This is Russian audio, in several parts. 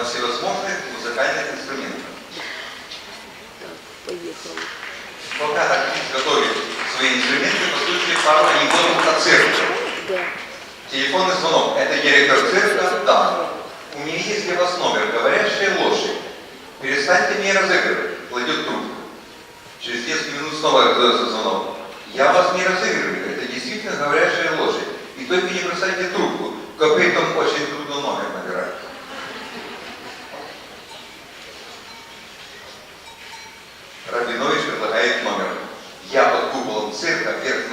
на всевозможных музыкальных инструментах. Поехали. Пока артист готовит свои инструменты, послушайте пару анекдотов о цирк. Да. Телефонный звонок. Это директор цирка? Да. У меня есть для вас номер, говорящая лошадь. Перестаньте мне разыгрывать. Кладет трубку. Через 10 минут снова раздается звонок. Я вас не разыгрываю. Это действительно говорящая лошадь. И только не бросайте трубку. Копытом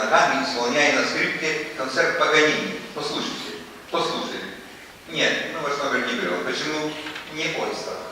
ногами, исполняя а на скрипке концерт Паганини. Послушайте, послушайте. Нет, ну ваш номер не брел. Почему не ойстер?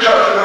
church.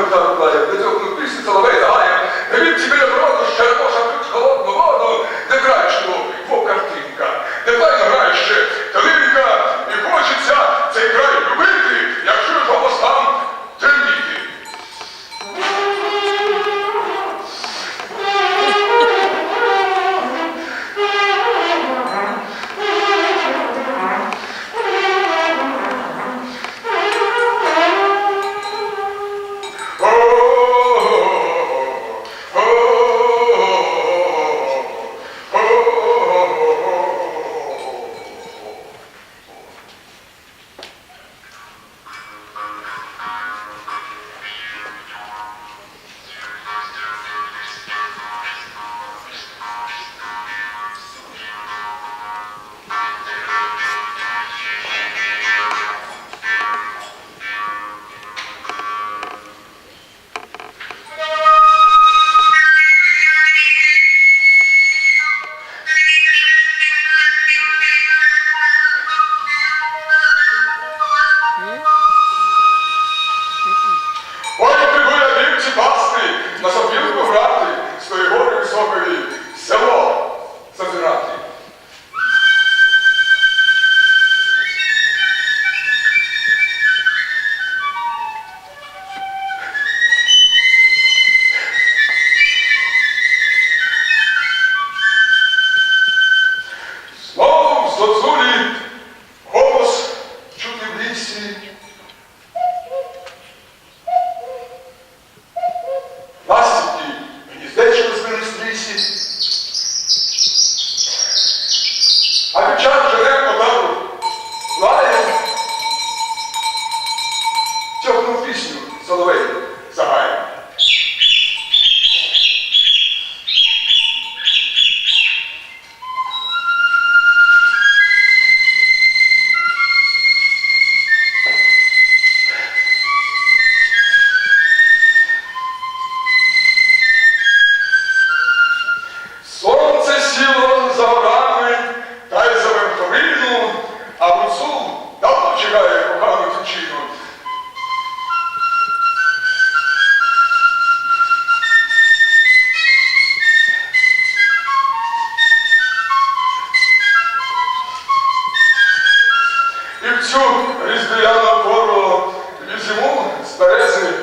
Subway. і вчук різдвяного пору зиму старезний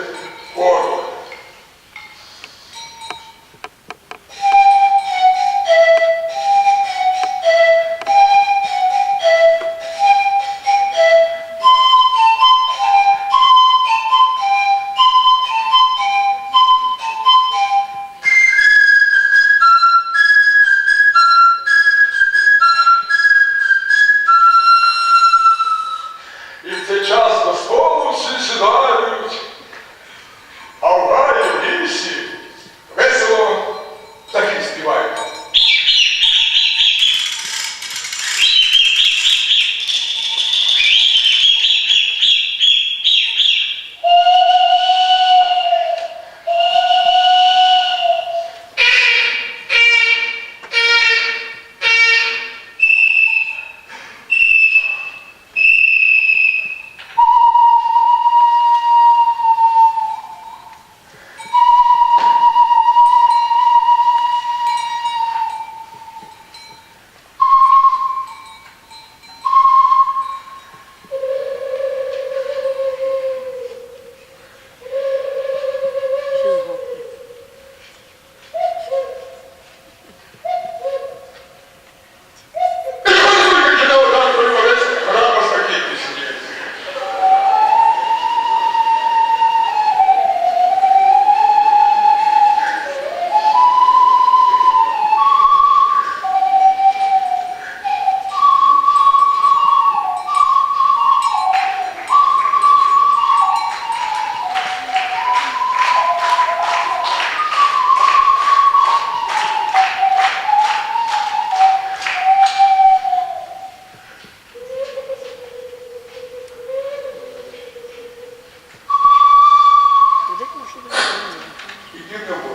Юга